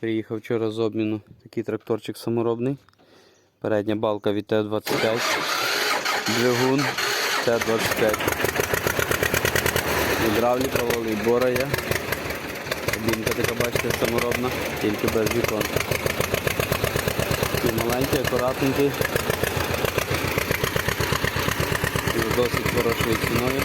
Приїхав вчора з обміну такий тракторчик саморобний. Передня балка від Т-25. Двигун Т-25. Гідравліка, бора є. Кабінка така, бачите, саморобна, тільки без вікон. Такий маленький, акуратненький. З досить хорошою ціною.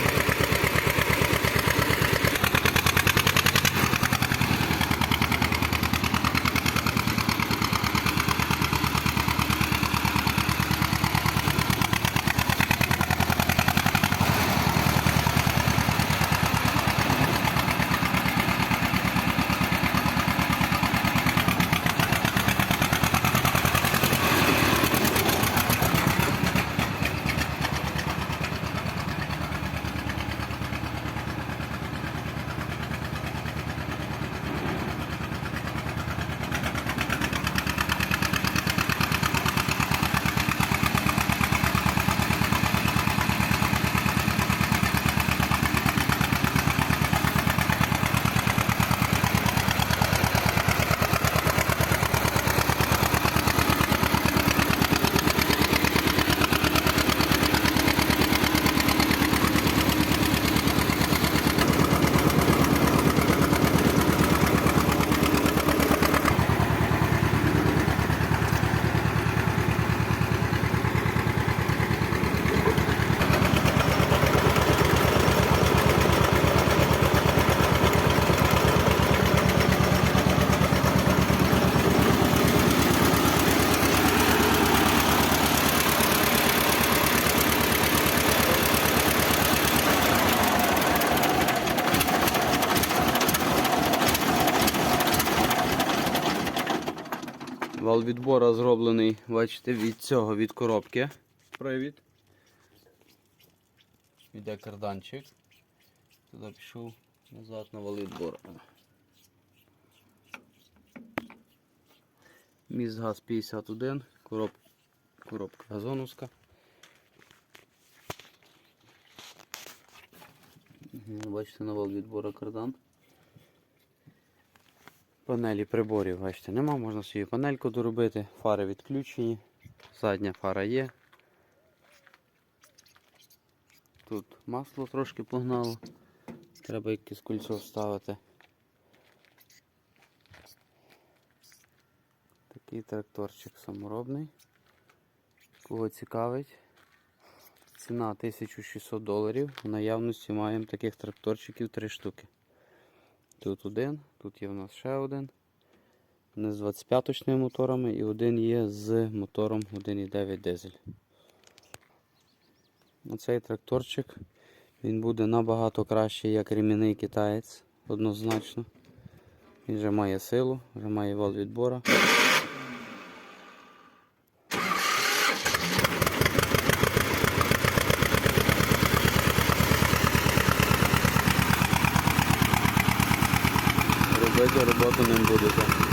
Вал відбора зроблений, бачите, від цього, від коробки. Привід. Іде карданчик. Туди пішов назад на вал відбора. Міст газ 51, короб... коробка газоновська. Мгм, Бачите, на вал відбора кардан. Панелі приборів, бачите, нема, можна собі панельку доробити, фари відключені, задня фара є. Тут масло трошки погнало, треба якесь кольцо вставити. Такий тракторчик саморобний. Кого цікавить. Ціна 1600 доларів. В наявності маємо таких тракторчиків 3 штуки. Тут один, тут є в нас ще один. Вони з 25-точними моторами і один є з мотором 1,9 дизель. Оцей тракторчик він буде набагато кращий, як ремінний китаєць, однозначно. Він вже має силу, вже має вал відбора. Becerı bakın hem böyle